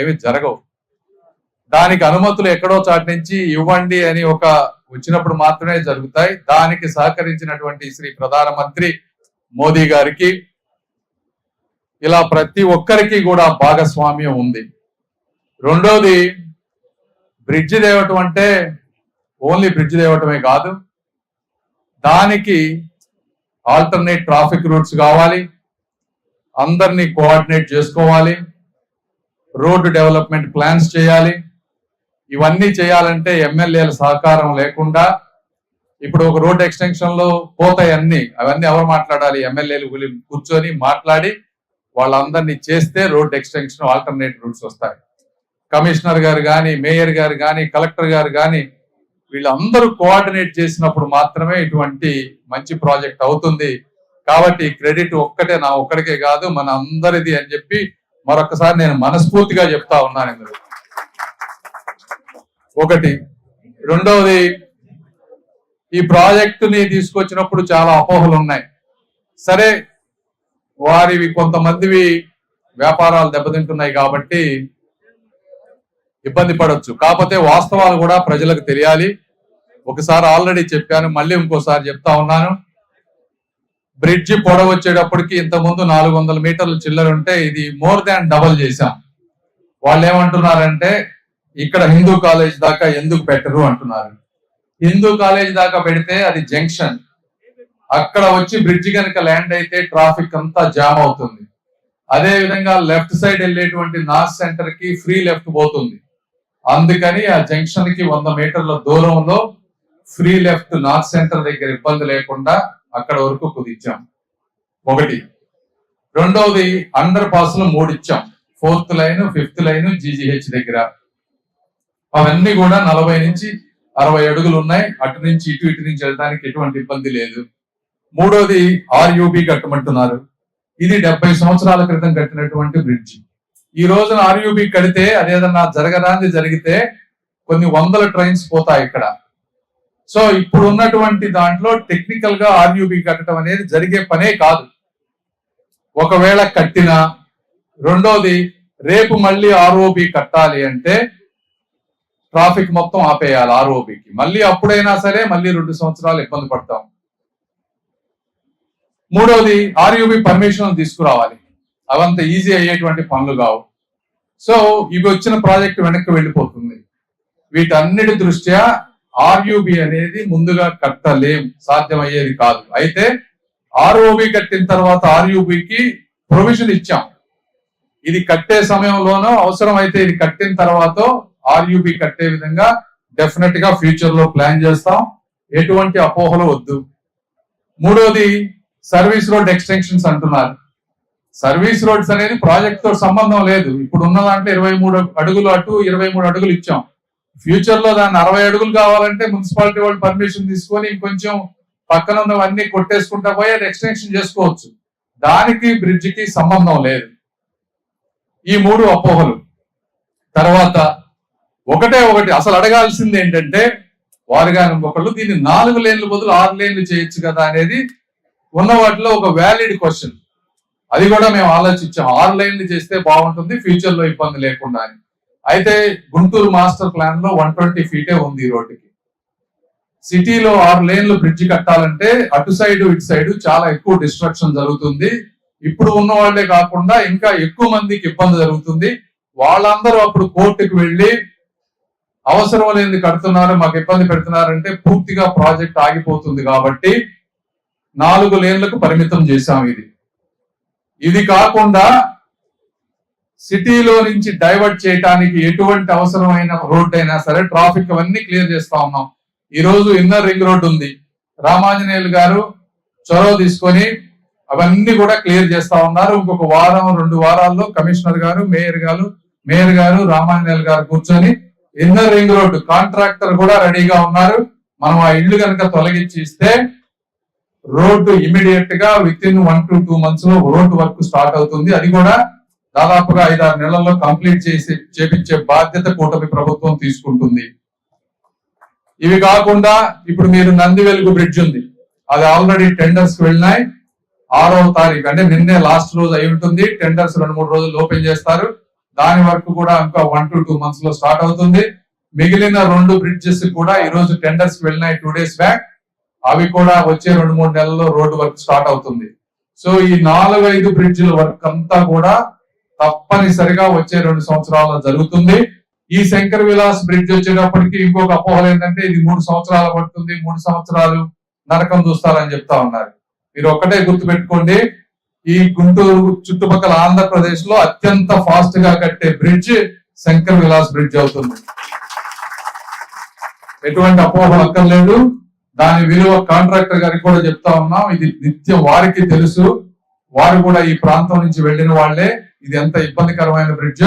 ఏమి జరగవు. దానికి అనుమతులు ఎక్కడో చాటి నుంచి ఇవ్వండి అని ఒక వచ్చినప్పుడు మాత్రమే జరుగుతాయి. దానికి సహకరించినటువంటి శ్రీ ప్రధానమంత్రి మోదీ గారికి ఇలా ప్రతి ఒక్కరికి కూడా భాగస్వామ్యం ఉంది. రెండోది బ్రిడ్జ్ తేవటం అంటే ఓన్లీ బ్రిడ్జ్ తేవటమే కాదు దానికి ఆల్టర్నేట్ ట్రాఫిక్ రూట్స్ కావాలి అందరినీ కోఆర్డినేట్ చేసుకోవాలి రోడ్డు డెవలప్మెంట్ ప్లాన్స్ చేయాలి. ఇవన్నీ చేయాలంటే ఎమ్మెల్యేల సహకారం లేకుండా ఇప్పుడు ఒక రోడ్ ఎక్స్టెన్షన్లో పోతాయి అన్ని అవన్నీ ఎవరు మాట్లాడాలి? ఎమ్మెల్యేలు కూర్చొని మాట్లాడి వాళ్ళందరినీ చేస్తే రోడ్ ఎక్స్టెన్షన్ ఆల్టర్నేట్ రూట్స్ వస్తాయి. కమిషనర్ గారు కానీ మేయర్ గారు కానీ కలెక్టర్ గారు కానీ వీళ్ళందరూ కోఆర్డినేట్ చేసినప్పుడు మాత్రమే ఇటువంటి మంచి ప్రాజెక్ట్ అవుతుంది. కాబట్టి క్రెడిట్ ఒక్కటే నా ఒక్కడికే కాదు మన అందరిది అని చెప్పి మరొకసారి నేను మనస్ఫూర్తిగా చెప్తా ఉన్నాను ఇందులో. ఒకటి రెండవది ఈ ప్రాజెక్టుని తీసుకొచ్చినప్పుడు చాలా అపోహలు ఉన్నాయి. సరే వారివి కొంతమందివి వ్యాపారాలు దెబ్బతింటున్నాయి కాబట్టి ఇబ్బంది పడవచ్చు కాకపోతే వాస్తవాలు కూడా ప్రజలకు తెలియాలి. ఒకసారి ఆల్రెడీ చెప్పాను మళ్ళీ ఇంకోసారి చెప్తా ఉన్నాను. బ్రిడ్జ్ పొడవు వచ్చేటప్పటికి ఇంత ముందు నాలుగు వందల మీటర్లు చిల్లర ఉంటే ఇది మోర్ దాన్ డబల్ చేశాం. వాళ్ళు ఏమంటున్నారంటే ఇక్కడ హిందూ కాలేజ్ దాకా ఎందుకు పెట్టరు అంటున్నారు. హిందూ కాలేజ్ దాకా పెడితే అది జంక్షన్. అక్కడ వచ్చి బ్రిడ్జ్ కనుక ల్యాండ్ అయితే ట్రాఫిక్ అంతా జామ్ అవుతుంది. అదే విధంగా లెఫ్ట్ సైడ్ వెళ్ళేటువంటి నార్త్ సెంటర్కి ఫ్రీ లెఫ్ట్ పోతుంది. అందుకని ఆ జంక్షన్కి వంద మీటర్ల దూరంలో ఫ్రీ లెఫ్ట్ నార్త్ సెంటర్ దగ్గర ఇబ్బంది లేకుండా అక్కడ వరకు కుదిచ్చాం ఒకటి. రెండవది అండర్ పాస్లో మూడు ఇచ్చాం fourth line fifth line GGH దగ్గర. అవన్నీ కూడా నలభై నుంచి అరవై అడుగులు ఉన్నాయి. అటు నుంచి ఇటు ఇటు నుంచి వెళ్ళడానికి ఎటువంటి ఇబ్బంది లేదు. మూడోది ఆర్యూబి కట్టమంటున్నారు. ఇది డెబ్బై సంవత్సరాల క్రితం కట్టినటువంటి బ్రిడ్జ్ ఈ రోజున ఆర్యూబి కడితే అదేదన్నా జరగరాంది జరిగితే కొన్ని వందల ట్రైన్స్ పోతాయి ఇక్కడ. సో ఇప్పుడు ఉన్నటువంటి దాంట్లో టెక్నికల్గా ఆర్యూబి కట్టడం అనేది జరిగే పనే కాదు. ఒకవేళ కట్టినా రెండోది రేపు మళ్ళీ ఆర్ఓబి కట్టాలి అంటే ట్రాఫిక్ మొత్తం ఆపేయాలి ఆర్ఓబికి మళ్ళీ అప్పుడైనా సరే మళ్ళీ రెండు సంవత్సరాలు ఇబ్బంది పడతాం. మూడోది ఆర్యూబి పర్మిషన్ తీసుకురావాలి. అవంత ఈజీ అయ్యేటువంటి పనులు కావు. సో ఇవి వచ్చిన ప్రాజెక్ట్ వెనక్కి వెళ్ళిపోతుంది. వీటన్నిటి దృష్ట్యా ఆర్యూబి అనేది ముందుగా కట్టలేం సాధ్యమయ్యేది కాదు. అయితే ఆర్ఓబి కట్టిన తర్వాత ఆర్యూబికి ప్రొవిజన్ ఇచ్చాం. ఇది కట్టే సమయంలోనో అవసరం అయితే ఇది కట్టిన తర్వాత ఆర్యూబి కట్టే విధంగా డెఫినెట్గా ఫ్యూచర్లో ప్లాన్ చేస్తాం. ఎటువంటి అపోహలు వద్దు. మూడోది సర్వీస్ రోడ్ ఎక్స్టెన్షన్స్ అంటున్నారు. సర్వీస్ రోడ్స్ అనేది ప్రాజెక్ట్తో సంబంధం లేదు. ఇప్పుడు ఉన్న దాంట్లో ఇరవై మూడు అడుగులు అటు ఇరవై మూడు అడుగులు ఇచ్చాం. ఫ్యూచర్లో దాన్ని అరవై అడుగులు కావాలంటే మున్సిపాలిటీ వాళ్ళు పర్మిషన్ తీసుకొని ఇంకొంచెం పక్కన ఉన్నవన్నీ కొట్టేసుకుంటా పోయి అది ఎక్స్టెన్షన్ చేసుకోవచ్చు. దానికి బ్రిడ్జ్కి సంబంధం లేదు. ఈ మూడు అపోహలు. తర్వాత ఒకటే ఒకటి అసలు అడగాల్సింది ఏంటంటే వారు కానీ ఒకళ్ళు దీన్ని నాలుగు లేన్లు బదులు ఆరు లేన్లు చేయొచ్చు కదా అనేది ఉన్న వాటిలో ఒక వ్యాలిడ్ క్వశ్చన్ అది కూడా మేము ఆలోచించాం. ఆరు లైన్లు చేస్తే బాగుంటుంది ఫ్యూచర్లో ఇబ్బంది లేకుండా అని. అయితే గుంటూరు మాస్టర్ ప్లాన్లో వన్ ట్వంటీ ఫీటే ఉంది రోడ్డుకి. సిటీలో ఆరు లేన్లు బ్రిడ్జ్ కట్టాలంటే అటు సైడ్ ఇటు సైడ్ చాలా ఎక్కువ డిస్ట్రక్షన్ జరుగుతుంది. ఇప్పుడు ఉన్న వాళ్ళే కాకుండా ఇంకా ఎక్కువ మందికి ఇబ్బంది జరుగుతుంది. వాళ్ళందరూ అప్పుడు కోర్టుకు వెళ్ళి అవసరం లేని కడుతున్నారు మాకు ఇబ్బంది పెడుతున్నారంటే పూర్తిగా ప్రాజెక్ట్ ఆగిపోతుంది కాబట్టి నాలుగు లేన్లకు పరిమితం చేశాం ఇది. ఇది కాకుండా సిటీలో నుంచి డైవర్ట్ చేయడానికి ఎటువంటి అవసరమైన రోడ్ అయినా సరే ట్రాఫిక్ అవన్నీ క్లియర్ చేస్తా ఉన్నాం. ఈ రోజు ఇన్నర్ రింగ్ రోడ్ ఉంది. రామాంజనేయులు గారు చొరవ తీసుకొని అవన్నీ కూడా క్లియర్ చేస్తా ఉన్నారు. ఇంకొక వారం రెండు వారాల్లో కమిషనర్ గారు మేయర్ గారు మేయర్ గారు రామాంజనేయులు గారు కూర్చొని ఇన్నర్ రింగ్ రోడ్ కాంట్రాక్టర్ కూడా రెడీగా ఉన్నారు. మనం ఆ ఇల్లు కనుక తొలగించి ఇస్తే రోడ్డు ఇమీడియట్గా within one to two మంత్స్లో రోడ్డు వర్క్ స్టార్ట్ అవుతుంది. అది కూడా దాదాపుగా ఐదారు నెలల్లో కంప్లీట్ చేసి చేపించే బాధ్యత కూటమి ప్రభుత్వం తీసుకుంటుంది. ఇవి కాకుండా ఇప్పుడు మీరు నంది వెలుగు బ్రిడ్జ్ ఉంది. అది ఆల్రెడీ టెండర్స్ వెళ్ళినాయి. ఆరవ తారీఖు అంటే నిన్నే లాస్ట్ రోజు అయి ఉంటుంది. టెండర్స్ రెండు మూడు రోజులు ఓపెన్ చేస్తారు. దాని వరకు కూడా ఇంకా వన్ టు టూ మంత్స్లో స్టార్ట్ అవుతుంది. మిగిలిన రెండు బ్రిడ్జెస్ కూడా ఈ రోజు టెండర్స్ వెళ్ళినాయి టూ డేస్ బ్యాక్ అవి కూడా వచ్చే రెండు మూడు నెలల్లో రోడ్డు వర్క్ స్టార్ట్ అవుతుంది. సో ఈ నాలుగు ఐదు బ్రిడ్జ్ల వర్క్ అంతా కూడా తప్పనిసరిగా వచ్చే రెండు సంవత్సరాల్లో జరుగుతుంది. ఈ శంకర్ విలాస్ బ్రిడ్జ్ వచ్చేటప్పటికి ఇంకొక అపోహలు ఏంటంటే ఇది మూడు సంవత్సరాలు పడుతుంది మూడు సంవత్సరాలు నరకం చూస్తారని చెప్తా ఉన్నారు. మీరు ఒక్కటే గుర్తుపెట్టుకోండి ఈ గుంటూరు చుట్టుపక్కల ఆంధ్రప్రదేశ్లో అత్యంత ఫాస్ట్గా కట్టే బ్రిడ్జ్ శంకర్ విలాస్ బ్రిడ్జ్ అవుతుంది. ఎటువంటి అపోహలు అక్కర్లేదు. దాని విలువ కాంట్రాక్టర్ గారికి కూడా చెప్తా ఉన్నాం. ఇది నిత్యం వారికి తెలుసు. వారు కూడా ఈ ప్రాంతం నుంచి వెళ్ళిన వాళ్ళే. ఇది ఎంత ఇబ్బందికరమైన బ్రిడ్జ్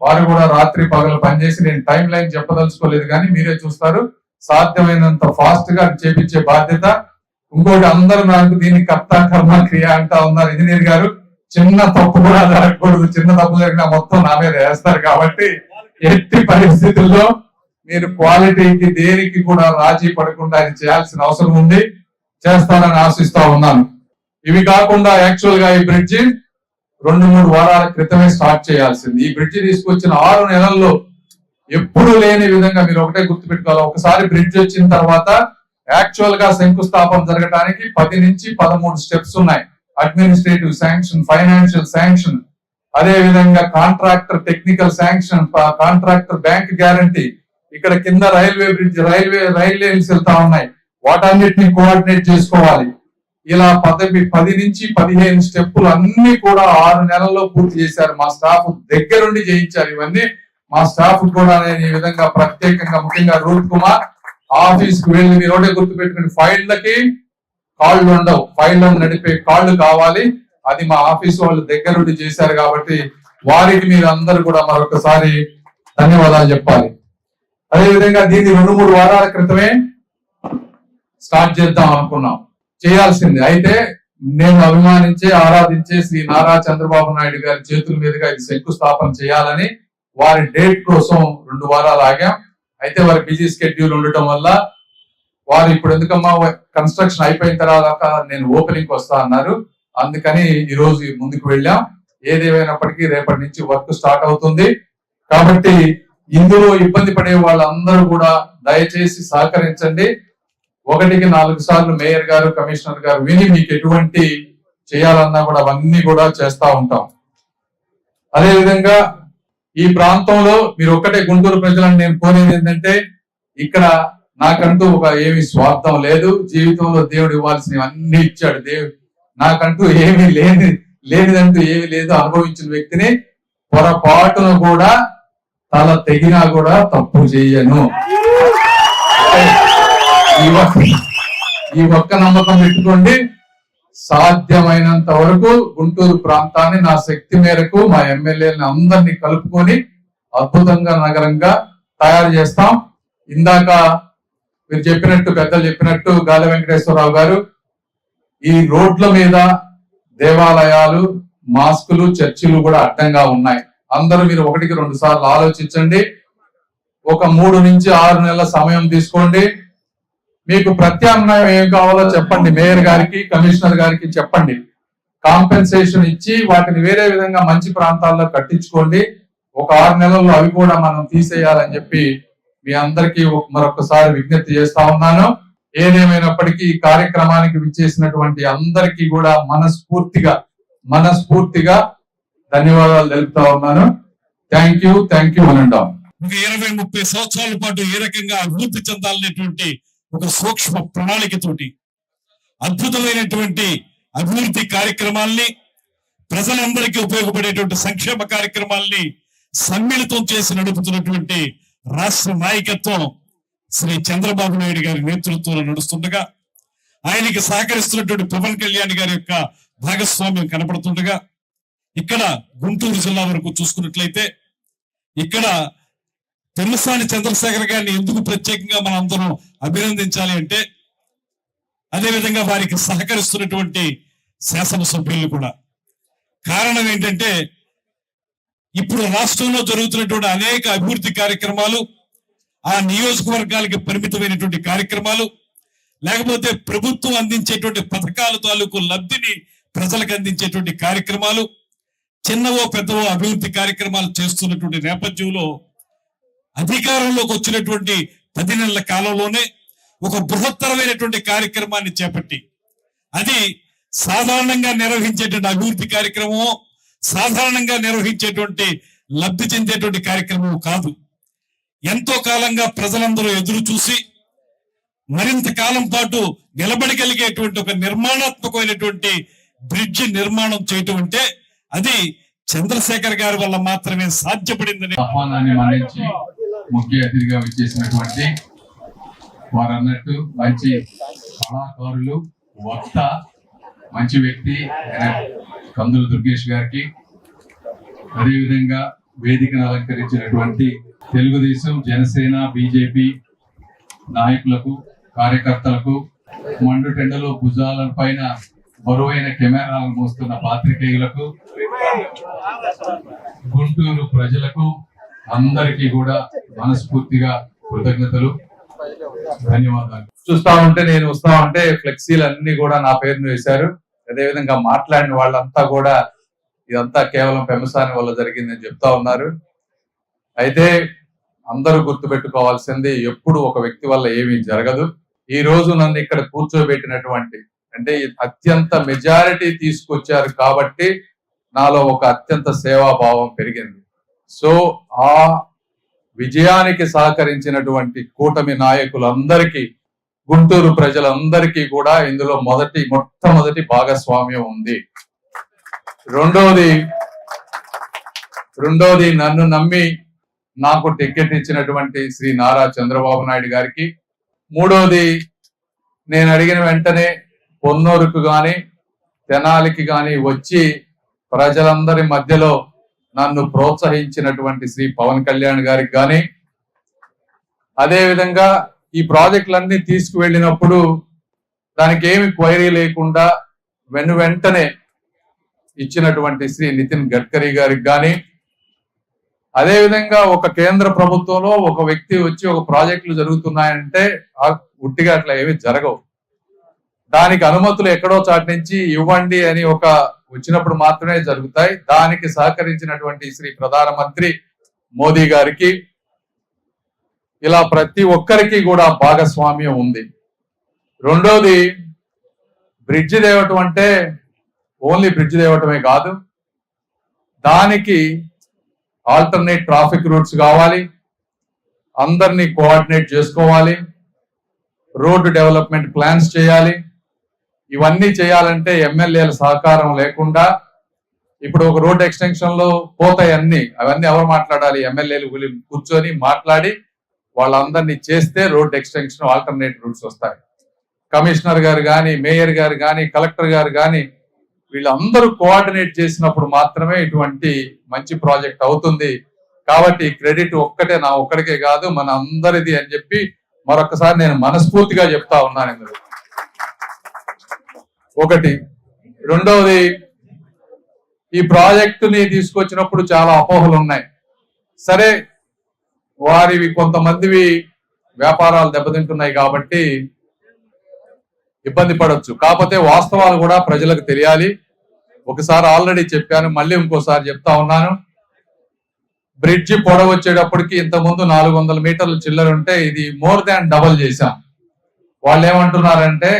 వారు కూడా రాత్రి పగలు పనిచేసి నేను టైం లైన్ చెప్పదలుచుకోలేదు కానీ మీరే చూస్తారు సాధ్యమైనంత ఫాస్ట్గా చేపించే బాధ్యత. ఇంకోటి అందరూ నాకు దీన్ని కర్త కర్మ క్రియ అంటా ఉన్నారు ఇంజనీర్ గారు. చిన్న తప్పు కూడా జరగకూడదు. చిన్న తప్పు జరిగినా మొత్తం నా మీద వేస్తారు కాబట్టి ఎట్టి పరిస్థితుల్లో మీరు క్వాలిటీకి దేనికి కూడా రాజీ పడకుండా అది చేయాల్సిన అవసరం ఉంది. చేస్తానని ఆశిస్తా ఉన్నాను. ఇవి కాకుండా యాక్చువల్గా ఈ బ్రిడ్జి రెండు మూడు వారాల క్రితమే స్టార్ట్ చేయాల్సింది. ఈ బ్రిడ్జి తీసుకొచ్చిన ఆరు నెలల్లో ఎప్పుడు లేని విధంగా మీరు ఒకటే గుర్తుపెట్టుకోవాలి. ఒకసారి బ్రిడ్జ్ వచ్చిన తర్వాత యాక్చువల్గా శంకుస్థాపన జరగడానికి పది నుంచి పదమూడు స్టెప్స్ ఉన్నాయి. అడ్మినిస్ట్రేటివ్ శాంక్షన్ ఫైనాన్షియల్ శాంక్షన్ అదే విధంగా contractor technical sanction contractor bank guarantee ఇక్కడ కింద railway bridge railway rail lines వెళ్తా ఉన్నాయి. వాటన్నిటిని కోఆర్డినేట్ చేసుకోవాలి. ఇలా పదవి పది నుంచి పదిహేను స్టెప్పులు అన్ని కూడా ఆరు నెలల్లో పూర్తి చేశారు. మా స్టాఫ్ దగ్గరుండి చేయించారు ఇవన్నీ. మా స్టాఫ్ కూడా నేను ఈ విధంగా ప్రత్యేకంగా ముఖ్యంగా రూప్ కుమార్ ఆఫీస్కు వెళ్ళి మీరు ఒకటే గుర్తు పెట్టుకుని ఫైళ్ళకి కాళ్ళు ఉండవు. ఫైళ్ళను నడిపే కాళ్ళు కావాలి. అది మా ఆఫీస్ వాళ్ళు దగ్గరుండి చేశారు కాబట్టి వారికి మీరు అందరూ కూడా మరొకసారి ధన్యవాదాలు చెప్పాలి. అదేవిధంగా దీన్ని రెండు మూడు వారాల క్రితమే స్టార్ట్ చేద్దాం అనుకున్నాం. చేయాల్సింది. అయితే నేను అభిమానించే ఆరాధించే శ్రీ నారా చంద్రబాబు నాయుడు గారి చేతుల మీదుగా ఇది శంకుస్థాపన చేయాలని వారి డేట్ కోసం రెండు వారాలు ఆగాం. అయితే వారి బిజీ స్కెడ్యూల్ ఉండటం వల్ల వారు ఇప్పుడు ఎందుకమ్మా కన్స్ట్రక్షన్ అయిపోయిన తర్వాత నేను ఓపెనింగ్ వస్తా అన్నారు. అందుకని ఈ రోజు ముందుకు వెళ్ళాం. ఏదేమైనప్పటికీ రేపటి నుంచి వర్క్ స్టార్ట్ అవుతుంది. కాబట్టి ఇందులో ఇబ్బంది పడే వాళ్ళందరూ కూడా దయచేసి సహకరించండి. ఒకటికి నాలుగు సార్లు మేయర్ గారు కమిషనర్ గారు విని మీకు ఎటువంటి చేయాలన్నా కూడా అవన్నీ కూడా చేస్తా ఉంటాం. అదే విధంగా ఈ ప్రాంతంలో మీరు ఒక్కటే గుంటూరు ప్రజలను నేను కోరేది ఏంటంటే ఇక్కడ నాకంటూ ఒక ఏమి స్వార్థం లేదు. జీవితంలో దేవుడు ఇవ్వాల్సినవి అన్ని ఇచ్చాడు. దేవుడు నాకంటూ ఏమీ లేని లేనిదంటూ ఏమీ లేదు. అనుభవించిన వ్యక్తిని పొరపాటును కూడా తల తెగినా కూడా తప్పు చేయను. ఈ ఒక్క ఈ ఒక్క నమ్మకం పెట్టుకోండి. సాధ్యమైనంత వరకు గుంటూరు ప్రాంతాన్ని నా శక్తి మేరకు మా ఎమ్మెల్యేలను అందరినీ కలుపుకొని అద్భుతంగా నగరంగా తయారు చేస్తాం. ఇందాక మీరు చెప్పినట్టు పెద్దలు చెప్పినట్టు గాలి వెంకటేశ్వరరావు గారు ఈ రోడ్ల మీద దేవాలయాలు మాస్కులు చర్చిలు కూడా అడ్డంగా ఉన్నాయి. అందరూ మీరు ఒకటికి రెండు సార్లు ఆలోచించండి. ఒక మూడు నుంచి ఆరు నెలల సమయం తీసుకోండి. మీకు ప్రత్యామ్నాయం ఏం కావాలో చెప్పండి. మేయర్ గారికి కమిషనర్ గారికి చెప్పండి. కాంపెన్సేషన్ ఇచ్చి వాటిని వేరే విధంగా మంచి ప్రాంతాల్లో కట్టించుకోండి. ఒక ఆరు నెలల్లో అవి కూడా మనం తీసేయాలని చెప్పి మీ అందరికీ మరొకసారి విజ్ఞప్తి చేస్తా ఉన్నాను. ఏదేమైనప్పటికీ ఈ కార్యక్రమానికి విచ్చేసినటువంటి అందరికీ కూడా మనస్ఫూర్తిగా మనస్ఫూర్తిగా ధన్యవాదాలు తెలుపుతా ఉన్నాను. థ్యాంక్ యూ థ్యాంక్ యూ అనంటాం ఇరవై ముప్పై సంవత్సరాల పాటు ఏ రకంగా అభివృద్ధి చెందాలనేటువంటి ఒక సూక్ష్మ ప్రణాళికతోటి అద్భుతమైనటువంటి అభివృద్ధి కార్యక్రమాల్ని ప్రజలందరికీ ఉపయోగపడేటువంటి సంక్షేమ కార్యక్రమాల్ని సమ్మిళితం చేసి నడుపుతున్నటువంటి రాష్ట్ర నాయకత్వం శ్రీ చంద్రబాబు నాయుడు గారి నేతృత్వంలో నడుస్తుండగా ఆయనకి సహకరిస్తున్నటువంటి పవన్ కళ్యాణ్ గారి యొక్క భాగస్వామ్యం కనపడుతుండగా ఇక్కడ గుంటూరు జిల్లా వరకు చూసుకున్నట్లయితే ఇక్కడ పెమ్మసాని చంద్రశేఖర్ గారిని ఎందుకు ప్రత్యేకంగా మనం అందరం అభినందించాలి అంటే అదేవిధంగా వారికి సహకరిస్తున్నటువంటి శాసనసభ్యులు కూడా. కారణం ఏంటంటే ఇప్పుడు రాష్ట్రంలో జరుగుతున్నటువంటి అనేక అభివృద్ధి కార్యక్రమాలు ఆ నియోజకవర్గాలకి పరిమితమైనటువంటి కార్యక్రమాలు లేకపోతే ప్రభుత్వం అందించేటువంటి పథకాల తాలూకు లబ్ధిని ప్రజలకు అందించేటువంటి కార్యక్రమాలు చిన్నవో పెద్దవో అభివృద్ధి కార్యక్రమాలు చేస్తున్నటువంటి నేపథ్యంలో అధికారంలోకి వచ్చినటువంటి పది నెలల కాలంలోనే ఒక బృహత్తరమైనటువంటి కార్యక్రమాన్ని చేపట్టి అది సాధారణంగా నిర్వహించేటువంటి అభివృద్ధి కార్యక్రమం సాధారణంగా నిర్వహించేటువంటి లబ్ధి చెందేటువంటి కార్యక్రమం కాదు. ఎంతో కాలంగా ప్రజలందరూ ఎదురు చూసి మరింత కాలం పాటు నిలబడగలిగేటువంటి ఒక నిర్మాణాత్మకమైనటువంటి బ్రిడ్జ్ నిర్మాణం చేయటం అంటే అది చంద్రశేఖర్ గారి వల్ల మాత్రమే సాధ్యపడిందని ముఖ్య అతిథిగా వచ్చేసినటువంటి వారు అన్నట్టు మంచి కళాకారులు వక్త మంచి వ్యక్తి కందుల కందులు దుర్గేష్ గారికి అదేవిధంగా వేదికను అలంకరించినటువంటి తెలుగుదేశం జనసేన బీజేపీ నాయకులకు కార్యకర్తలకు మండు టెండలో భుజాల పైన బరువైన కెమెరాలు మోస్తున్న పాత్రికేయులకు గుంటూరు ప్రజలకు అందరికీ కూడా మనస్ఫూర్తిగా కృతజ్ఞతలు. ధన్యవాదాలు. చూస్తా ఉంటే నేను వస్తా ఉంటే ఫ్లెక్సీలు అన్ని కూడా నా పేరును వేశారు. అదేవిధంగా మాట్లాడిన వాళ్ళంతా కూడా ఇదంతా కేవలం పెమసాని వల్ల జరిగిందని చెప్తా ఉన్నారు. అయితే అందరూ గుర్తుపెట్టుకోవాల్సింది ఎప్పుడు ఒక వ్యక్తి వల్ల ఏమీ జరగదు. ఈ రోజు నన్ను ఇక్కడ కూర్చోబెట్టినటువంటి అంటే అత్యంత మెజారిటీ తీసుకొచ్చారు కాబట్టి నాలో ఒక అత్యంత సేవాభావం పెరిగింది. సో ఆ విజయానికి సహకరించినటువంటి కూటమి నాయకులందరికీ గుంటూరు ప్రజలందరికీ కూడా ఇందులో మొదటి మొట్టమొదటి భాగస్వామ్యం ఉంది. రెండోది రెండోది నన్ను నమ్మి నాకు టికెట్ ఇచ్చినటువంటి శ్రీ నారా చంద్రబాబు నాయుడు గారికి. మూడోది నేను అడిగిన వెంటనే పొన్నూరుకు గాని తెనాలికి గాని వచ్చి ప్రజలందరి మధ్యలో నన్ను ప్రోత్సహించినటువంటి శ్రీ పవన్ కళ్యాణ్ గారికి కానీ అదేవిధంగా ఈ ప్రాజెక్టులన్నీ తీసుకువెళ్ళినప్పుడు దానికి ఏమి క్వైరీ లేకుండా వెను వెంటనే ఇచ్చినటువంటి శ్రీ నితిన్ గడ్కరీ గారికి కానీ అదే విధంగా ఒక కేంద్ర ప్రభుత్వంలో ఒక వ్యక్తి వచ్చి ఒక ప్రాజెక్టులు జరుగుతున్నాయంటే ఆ ఉట్టిగా అట్లా ఏమి జరగవు. దానికి అనుమతులు ఎక్కడో చాటి నుంచి ఇవ్వండి అని ఒక వచ్చినప్పుడు మాత్రమే జరుగుతాయి. దానికి సహకరించినటువంటి శ్రీ ప్రధానమంత్రి మోదీ గారికి ఇలా ప్రతి ఒక్కరికి కూడా భాగస్వామ్యం ఉంది. రెండోది బ్రిడ్జ్ దేవటం అంటే ఓన్లీ బ్రిడ్జ్ దేవటమే కాదు దానికి ఆల్టర్నేట్ ట్రాఫిక్ రూట్స్ కావాలి అందరినీ కోఆర్డినేట్ చేసుకోవాలి రోడ్డు డెవలప్మెంట్ ప్లాన్స్ చేయాలి ఇవన్నీ చేయాలంటే ఎమ్మెల్యేల సహకారం లేకుండా ఇప్పుడు ఒక రోడ్ ఎక్స్టెన్షన్లో పోతాయి అన్ని. అవన్నీ ఎవరు మాట్లాడాలి? ఎమ్మెల్యేలు కూర్చొని మాట్లాడి వాళ్ళందరినీ చేస్తే రోడ్ ఎక్స్టెన్షన్ ఆల్టర్నేట్ రూట్స్ వస్తాయి. కమిషనర్ గారు కానీ మేయర్ గారు కానీ కలెక్టర్ గారు కానీ వీళ్ళందరూ కోఆర్డినేట్ చేసినప్పుడు మాత్రమే ఇటువంటి మంచి ప్రాజెక్ట్ అవుతుంది. కాబట్టి క్రెడిట్ ఒక్కటే నా ఒక్కడికే కాదు మన అందరిది అని చెప్పి మరొకసారి నేను మనస్ఫూర్తిగా చెప్తా ఉన్నాను ఇందులో. ఒకటి. రెండవది ఈ ప్రాజెక్టుని తీసుకొచ్చినప్పుడు చాలా అపోహలు ఉన్నాయి. సరే వారివి కొంతమందివి వ్యాపారాలు దెబ్బతింటున్నాయి కాబట్టి ఇబ్బంది పడవచ్చు కాకపోతే వాస్తవాలు కూడా ప్రజలకు తెలియాలి. ఒకసారి ఆల్రెడీ చెప్పాను మళ్ళీ ఇంకోసారి చెప్తా ఉన్నాను. బ్రిడ్జ్ పొడవు వచ్చేటప్పటికి ఇంత ముందు నాలుగు వందల మీటర్ల చిల్లర ఉంటే ఇది మోర్ దాన్ డబల్ చేశాం. వాళ్ళు ఏమంటున్నారంటే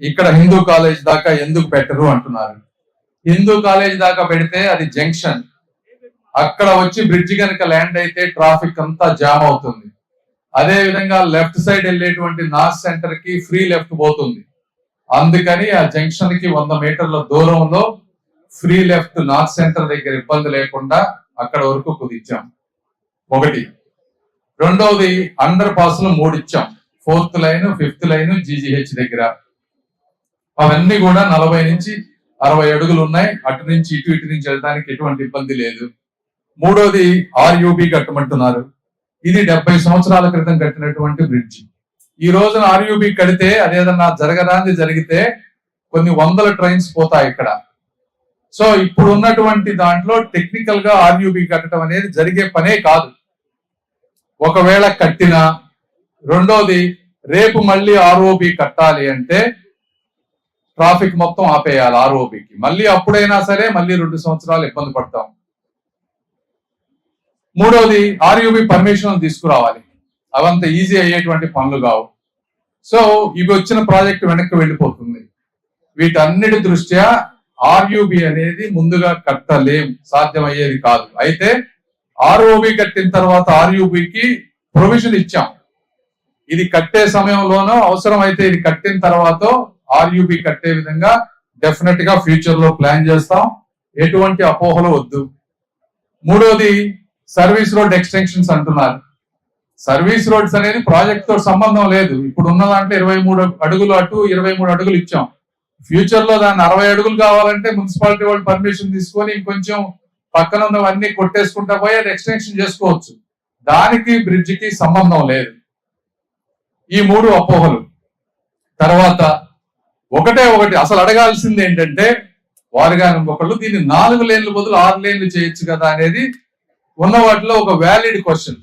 ఇక్కడ హిందూ కాలేజ్ దాకా ఎందుకు పెట్టరు అంటున్నారు. హిందూ కాలేజ్ దాకా పెడితే అది జంక్షన్. అక్కడ వచ్చి బ్రిడ్జ్ కనుక ల్యాండ్ అయితే ట్రాఫిక్ అంతా జామ్ అవుతుంది. అదే విధంగా లెఫ్ట్ సైడ్ వెళ్ళేటువంటి నార్త్ సెంటర్కి ఫ్రీ లెఫ్ట్ పోతుంది. అందుకని ఆ జంక్షన్కి వంద మీటర్ల దూరంలో ఫ్రీ లెఫ్ట్ నార్త్ సెంటర్ దగ్గర ఇబ్బంది లేకుండా అక్కడ వరకు కుదిచ్చాం ఒకటి. రెండవది అండర్ పాస్లో మూడు ఇచ్చాం fourth line fifth line GGH దగ్గర. అవన్నీ కూడా నలభై నుంచి అరవై అడుగులు ఉన్నాయి. అటు నుంచి ఇటు ఇటు నుంచి వెళ్ళడానికి ఎటువంటి ఇబ్బంది లేదు. మూడోది ఆర్యూబి కట్టమంటున్నారు. ఇది డెబ్బై సంవత్సరాల క్రితం కట్టినటువంటి బ్రిడ్జ్ ఈ రోజున ఆర్యూబి కడితే అదేదన్నా జరగరాంది జరిగితే కొన్ని వందల ట్రైన్స్ పోతాయి ఇక్కడ. సో ఇప్పుడు ఉన్నటువంటి దాంట్లో టెక్నికల్గా ఆర్యూబి కట్టడం అనేది జరిగే పనే కాదు. ఒకవేళ కట్టినా రెండోది రేపు మళ్ళీ ఆర్ఓబి కట్టాలి అంటే ట్రాఫిక్ మొత్తం ఆపేయాలి ఆర్ఓబికి. మళ్ళీ అప్పుడైనా సరే మళ్ళీ రెండు సంవత్సరాలు ఇబ్బంది పడతాం. మూడవది ఆర్యూబి పర్మిషన్ తీసుకురావాలి. అవంత ఈజీ అయ్యేటువంటి పనులు కావు. సో ఇవి వచ్చిన ప్రాజెక్ట్ వెనక్కి వెళ్ళిపోతుంది. వీటన్నిటి దృష్ట్యా ఆర్యూబి అనేది ముందుగా కట్టలేం సాధ్యమయ్యేది కాదు. అయితే ఆర్ఓబి కట్టిన తర్వాత ఆర్యూబికి ప్రొవిజన్ ఇచ్చాం. ఇది కట్టే సమయంలోనో అవసరమైతే ఇది కట్టిన తర్వాత ఆర్యుబి కట్టే విధంగా డెఫినెట్గా ఫ్యూచర్లో ప్లాన్ చేస్తాం. ఎటువంటి అపోహలు వద్దు. మూడోది సర్వీస్ రోడ్ ఎక్స్టెన్షన్స్ అంటున్నారు. సర్వీస్ రోడ్స్ అనేది ప్రాజెక్ట్తో సంబంధం లేదు. ఇప్పుడు ఉన్న దాంట్లో ఇరవై మూడు అడుగులు అటు ఇరవై మూడు అడుగులు ఇచ్చాం. ఫ్యూచర్లో దాన్ని అరవై అడుగులు కావాలంటే మున్సిపాలిటీ వాళ్ళు పర్మిషన్ తీసుకొని ఇంకొంచెం పక్కన ఉన్నవన్నీ కొట్టేసుకుంటా పోయి అది ఎక్స్టెన్షన్ చేసుకోవచ్చు. దానికి బ్రిడ్జ్కి సంబంధం లేదు. ఈ మూడు అపోహలు. తర్వాత ఒకటే ఒకటి. అసలు అడగాల్సింది ఏంటంటే వారు కానీ ఒకళ్ళు దీన్ని నాలుగు లేన్లు బదులు ఆరు లేన్లు చేయొచ్చు కదా అనేది ఉన్న వాటిలో ఒక వ్యాలిడ్ క్వశ్చన్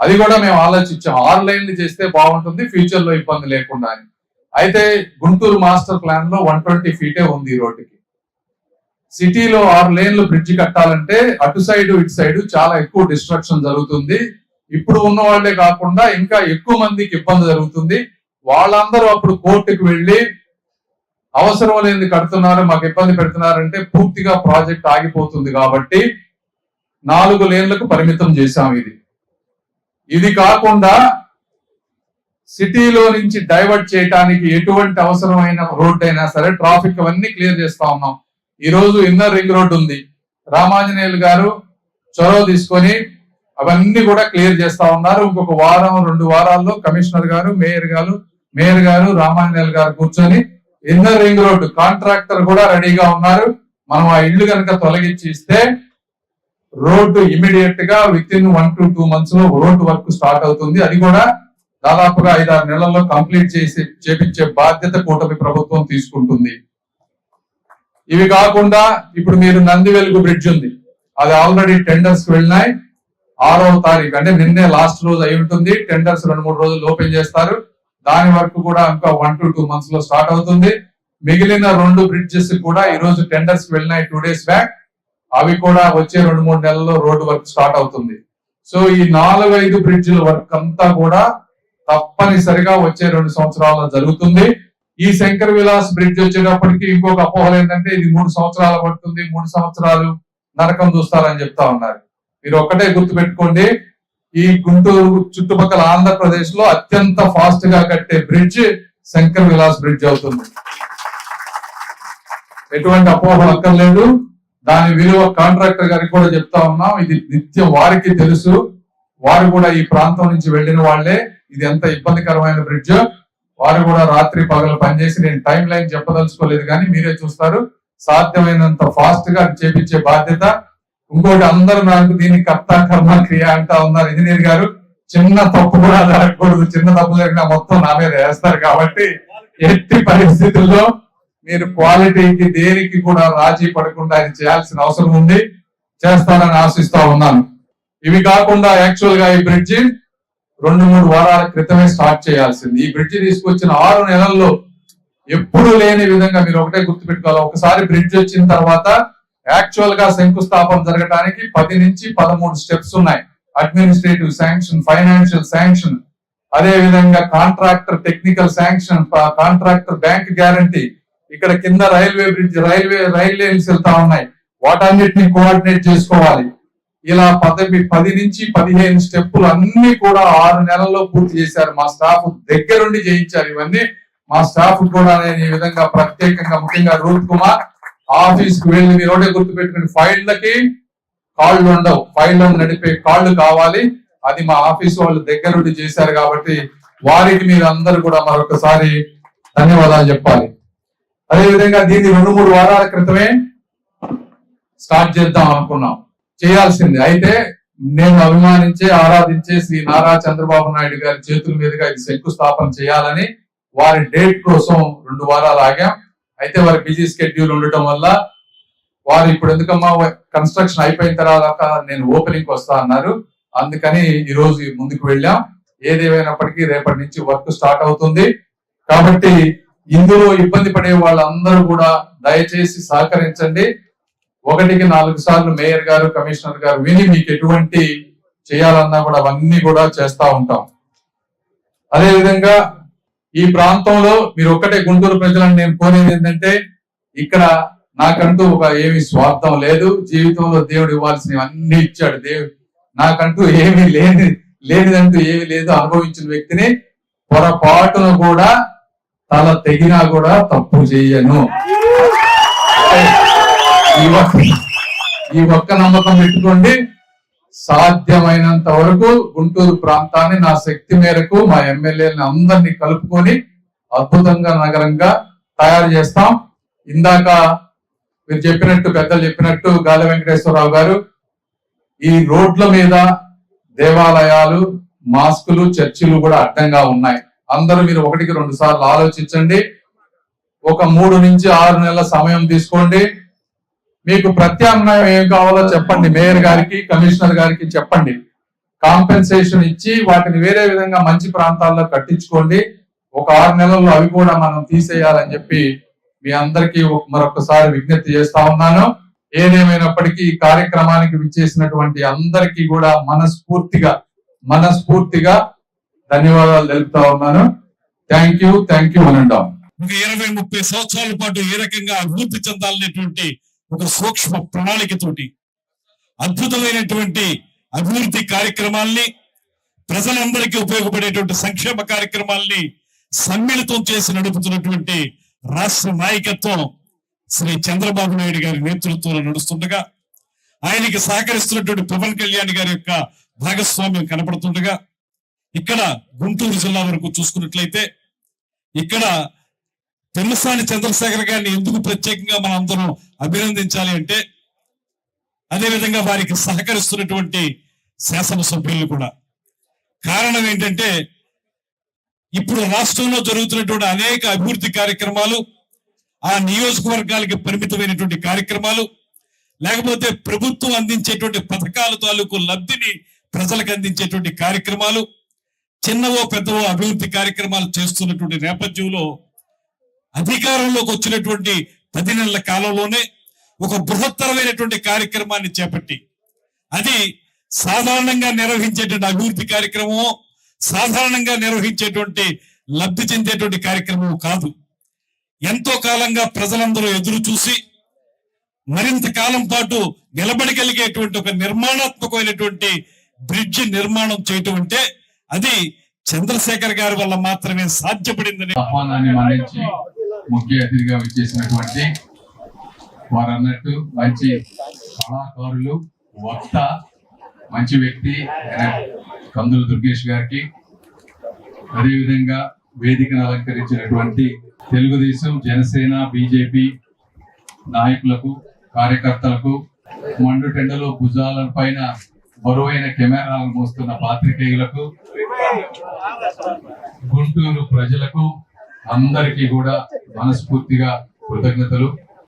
అది కూడా మేము ఆలోచించాం. ఆరు లైన్లు చేస్తే బాగుంటుంది ఫ్యూచర్లో ఇబ్బంది లేకుండా అని. అయితే గుంటూరు మాస్టర్ ప్లాన్లో వన్ ట్వంటీ ఫీటే ఉంది ఈ రోడ్డుకి. సిటీలో ఆరు లేన్లు బ్రిడ్జ్ కట్టాలంటే అటు సైడ్ ఇటు సైడ్ చాలా ఎక్కువ డిస్ట్రక్షన్ జరుగుతుంది. ఇప్పుడు ఉన్న వాళ్ళే కాకుండా ఇంకా ఎక్కువ మందికి ఇబ్బంది జరుగుతుంది. వాళ్ళందరూ అప్పుడు కోర్టుకు వెళ్ళి అవసరం లేని కడుతున్నారు మాకు ఇబ్బంది పెడుతున్నారంటే పూర్తిగా ప్రాజెక్ట్ ఆగిపోతుంది కాబట్టి నాలుగు లేన్లకు పరిమితం చేశాం ఇది. ఇది కాకుండా సిటీలో నుంచి డైవర్ట్ చేయడానికి ఎటువంటి అవసరమైన రోడ్ అయినా సరే ట్రాఫిక్ అవన్నీ క్లియర్ చేస్తా ఉన్నాం. ఈ రోజు ఇన్నర్ రింగ్ రోడ్ ఉంది. రామాంజనేయులు గారు చొరవ తీసుకొని అవన్నీ కూడా క్లియర్ చేస్తా ఉన్నారు. ఇంకొక వారం రెండు వారాల్లో కమిషనర్ గారు మేయర్ గారు మేయర్ గారు రామాంజనేయులు గారు కూర్చొని ఇన్నర్ రింగ్ రోడ్ కాంట్రాక్టర్ కూడా రెడీగా ఉన్నారు. మనం ఆ ఇల్లు కనుక తొలగించి ఇస్తే రోడ్డు ఇమీడియట్గా within one to two మంత్స్లో రోడ్డు వర్క్ స్టార్ట్ అవుతుంది. అది కూడా దాదాపుగా ఐదారు నెలల్లో కంప్లీట్ చేసి చేపించే బాధ్యత కూటమి ప్రభుత్వం తీసుకుంటుంది. ఇవి కాకుండా ఇప్పుడు మీరు నంది వెలుగు బ్రిడ్జ్ ఉంది. అది ఆల్రెడీ టెండర్స్ వెళ్ళినాయి. ఆరవ తారీఖు అంటే నిన్నే లాస్ట్ రోజు అయి ఉంటుంది. టెండర్స్ రెండు మూడు రోజులు ఓపెన్ చేస్తారు. దాని వరకు కూడా ఇంకా వన్ టు టూ మంత్స్లో స్టార్ట్ అవుతుంది. మిగిలిన రెండు బ్రిడ్జెస్ కూడా ఈ రోజు టెండర్స్ వెళ్ళినాయి టూ డేస్ బ్యాక్ అవి కూడా వచ్చే రెండు మూడు నెలల్లో రోడ్డు వర్క్ స్టార్ట్ అవుతుంది. సో ఈ నాలుగు ఐదు బ్రిడ్జిల వర్క్ అంతా కూడా తప్పనిసరిగా వచ్చే రెండు సంవత్సరాల్లో జరుగుతుంది. ఈ శంకర్ విలాస్ బ్రిడ్జ్ వచ్చేటప్పటికి ఇంకొక అపోహలు ఏంటంటే ఇది మూడు సంవత్సరాలు పడుతుంది మూడు సంవత్సరాలు నరకం చూస్తారని చెప్తా ఉన్నారు. మీరు ఒక్కటే గుర్తు పెట్టుకోండి ఈ గుంటూరు చుట్టుపక్కల ఆంధ్రప్రదేశ్లో అత్యంత ఫాస్ట్గా కట్టే బ్రిడ్జ్ శంకర్ విలాస్ బ్రిడ్జ్ అవుతుంది. ఎటువంటి అపోహలు అక్కర్లేదు. దాని విలువ కాంట్రాక్టర్ గారికి కూడా చెప్తా ఉన్నాం. ఇది నిత్యం వారికి తెలుసు. వారు కూడా ఈ ప్రాంతం నుంచి వెళ్ళిన వాళ్ళే. ఇది ఎంత ఇబ్బందికరమైన బ్రిడ్జ్ వారు కూడా రాత్రి పగలు పనిచేసి నేను టైం లైన్ చెప్పదలుచుకోలేదు కానీ మీరే చూస్తారు. సాధ్యమైనంత ఫాస్ట్గా చేపించే బాధ్యత ఇంకోటి అందరూ నాకు దీన్ని కర్త కర్మ క్రియ అంటా ఉన్నారు. ఇంజనీర్ గారు చిన్న తప్పు కూడా జరగకూడదు. చిన్న తప్పు జరిగినా మొత్తం నా మీద వేస్తారు కాబట్టి ఎట్టి పరిస్థితుల్లో మీరు క్వాలిటీకి దేనికి కూడా రాజీ పడకుండా ఇది చేయాల్సిన అవసరం ఉంది. చేస్తానని ఆశిస్తా ఉన్నాను. ఇవి కాకుండా యాక్చువల్గా ఈ బ్రిడ్జి రెండు మూడు వారాల క్రితమే స్టార్ట్ చేయాల్సింది. ఈ బ్రిడ్జి తీసుకొచ్చిన ఆరు నెలల్లో ఎప్పుడు లేని విధంగా మీరు ఒకటే గుర్తుపెట్టుకోవాలి. ఒకసారి బ్రిడ్జ్ వచ్చిన తర్వాత యాక్చువల్గా శంకుస్థాపన జరగడానికి పది నుంచి పదమూడు స్టెప్స్ ఉన్నాయి. అడ్మినిస్ట్రేటివ్ శాంక్షన్ ఫైనాన్షియల్ శాంక్షన్ అదే విధంగా contractor technical sanction contractor bank guarantee ఇక్కడ కింద railway bridge railway rail lines వెళ్తా ఉన్నాయి. వాటన్నిటిని కోఆర్డినేట్ చేసుకోవాలి. ఇలా పదవి పది నుంచి పదిహేను స్టెప్పులు అన్ని కూడా ఆరు నెలల్లో పూర్తి చేశారు. మా స్టాఫ్ దగ్గరుండి చేయించారు ఇవన్నీ. మా స్టాఫ్ కూడా నేను ఈ విధంగా ప్రత్యేకంగా ముఖ్యంగా రూప్ కుమార్ ఆఫీస్కు వెళ్ళి మీరు ఒకటే గుర్తు పెట్టుకుని ఫైళ్ళకి కాళ్ళు ఉండవు. ఫైళ్ళను నడిపే కాళ్ళు కావాలి. అది మా ఆఫీస్ వాళ్ళు దగ్గరుండి చేశారు కాబట్టి వారికి మీరు అందరు కూడా మరొకసారి ధన్యవాదాలు చెప్పాలి. అదేవిధంగా దీన్ని రెండు మూడు వారాల క్రితమే స్టార్ట్ చేద్దాం అనుకున్నాం. చేయాల్సింది. అయితే నేను అభిమానించే ఆరాధించే శ్రీ నారా చంద్రబాబు నాయుడు గారి చేతుల మీదుగా ఇది శంకుస్థాపన చేయాలని వారి డేట్ కోసం రెండు వారాలు ఆగాం. అయితే వారి బిజీ స్కెడ్యూల్ ఉండటం వల్ల వారు ఇప్పుడు ఎందుకమ్మా కన్స్ట్రక్షన్ అయిపోయిన తర్వాత నేను ఓపెనింగ్ వస్తా అన్నారు. అందుకని ఈ రోజు ముందుకు వెళ్ళాం. ఏదేమైనప్పటికీ రేపటి నుంచి వర్క్ స్టార్ట్ అవుతుంది. కాబట్టి ఇందులో ఇబ్బంది పడే వాళ్ళందరూ కూడా దయచేసి సహకరించండి. ఒకటికి నాలుగు సార్లు మేయర్ గారు కమిషనర్ గారు విని మీకు ఎటువంటి చేయాలన్నా కూడా అవన్నీ కూడా చేస్తూ ఉంటాం. అదేవిధంగా ఈ ప్రాంతంలో మీరు ఒక్కటే గుంటూరు ప్రజలను నేను కోరేది ఏంటంటే ఇక్కడ నాకంటూ ఒక ఏమి స్వార్థం లేదు. జీవితంలో దేవుడు ఇవ్వాల్సినవి అన్ని ఇచ్చాడు. దేవుడు నాకంటూ ఏమీ లేని లేనిదంటూ ఏమీ లేదు. అనుభవించిన వ్యక్తిని పొరపాటును కూడా తల తెగినా కూడా తప్పు చేయను. ఈ ఒక్క ఈ ఒక్క నమ్మకం పెట్టుకోండి. సాధ్యమైనంత వరకు గుంటూరు ప్రాంతాన్ని నా శక్తి మేరకు మా ఎమ్మెల్యేలను అందరినీ కలుపుకొని అద్భుతంగా నగరంగా తయారు చేస్తాం. ఇందాక మీరు చెప్పినట్టు పెద్దలు చెప్పినట్టు గాలి వెంకటేశ్వరరావు గారు ఈ రోడ్ల మీద దేవాలయాలు మాస్కులు చర్చిలు కూడా అడ్డంగా ఉన్నాయి. అందరూ మీరు ఒకటికి రెండు సార్లు ఆలోచించండి. ఒక మూడు నుంచి ఆరు నెలల సమయం తీసుకోండి. మీకు ప్రత్యామ్నాయం ఏం కావాలో చెప్పండి. మేయర్ గారికి కమిషనర్ గారికి చెప్పండి. కాంపెన్సేషన్ ఇచ్చి వాటిని వేరే విధంగా మంచి ప్రాంతాల్లో కట్టించుకోండి. ఒక ఆరు నెలల్లో అవి కూడా మనం తీసేయాలని చెప్పి మీ అందరికీ మరొకసారి విజ్ఞప్తి చేస్తా ఉన్నాను. ఏదేమైనప్పటికీ ఈ కార్యక్రమానికి విచ్చేసినటువంటి అందరికీ కూడా మనస్ఫూర్తిగా మనస్ఫూర్తిగా ధన్యవాదాలు తెలుపుతా ఉన్నాను. థ్యాంక్ యూ థ్యాంక్ యూ అని ఇరవై ముప్పై సంవత్సరాల పాటు ఏ రకంగా అభివృద్ధి చెందాలనేటువంటి ఒక సూక్ష్మ ప్రణాళికతోటి అద్భుతమైనటువంటి అభివృద్ధి కార్యక్రమాల్ని ప్రజలందరికీ ఉపయోగపడేటువంటి సంక్షేమ కార్యక్రమాల్ని సమ్మిళితం చేసి నడుపుతున్నటువంటి రాష్ట్ర నాయకత్వం శ్రీ చంద్రబాబు నాయుడు గారి నేతృత్వంలో నడుస్తుండగా ఆయనకి సహకరిస్తున్నటువంటి పవన్ కళ్యాణ్ గారి యొక్క భాగస్వామ్యం కనపడుతుండగా ఇక్కడ గుంటూరు జిల్లా వరకు చూసుకున్నట్లయితే ఇక్కడ పెమ్మసాని చంద్రశేఖర్ గారిని ఎందుకు ప్రత్యేకంగా మనం అందరం అభినందించాలి అంటే అదేవిధంగా వారికి సహకరిస్తున్నటువంటి శాసనసభ్యులు కూడా. కారణం ఏంటంటే ఇప్పుడు రాష్ట్రంలో జరుగుతున్నటువంటి అనేక అభివృద్ధి కార్యక్రమాలు ఆ నియోజకవర్గాలకి పరిమితమైనటువంటి కార్యక్రమాలు లేకపోతే ప్రభుత్వం అందించేటువంటి పథకాల తాలూకు లబ్ధిని ప్రజలకు అందించేటువంటి కార్యక్రమాలు చిన్నవో పెద్దవో అభివృద్ధి కార్యక్రమాలు చేస్తున్నటువంటి నేపథ్యంలో అధికారంలోకి వచ్చినటువంటి పది నెలల కాలంలోనే ఒక బృహత్తరమైనటువంటి కార్యక్రమాన్ని చేపట్టి అది సాధారణంగా నిర్వహించేటువంటి అభివృద్ధి కార్యక్రమం సాధారణంగా నిర్వహించేటువంటి లబ్ధి చెందేటువంటి కార్యక్రమం కాదు. ఎంతో కాలంగా ప్రజలందరూ ఎదురు చూసి మరింత కాలం పాటు నిలబడగలిగేటువంటి ఒక నిర్మాణాత్మకమైనటువంటి బ్రిడ్జ్ నిర్మాణం చేయటం అంటే అది చంద్రశేఖర్ గారి వల్ల మాత్రమే సాధ్యపడిందని ముఖ్య అతిథిగా వచ్చేసినటువంటి వారు అన్నట్టు మంచి కళాకారులు వక్త మంచి వ్యక్తి కందుల కందులు దుర్గేష్ గారికి అదేవిధంగా వేదికను అలంకరించినటువంటి తెలుగుదేశం జనసేన బీజేపీ నాయకులకు కార్యకర్తలకు మండు టెండలో భుజాల పైన బరువైన కెమెరాలు మోస్తున్న పాత్రికేయులకు గుంటూరు ప్రజలకు అందరికీ కూడా మనస్ఫూర్తిగా కృతజ్ఞతలు.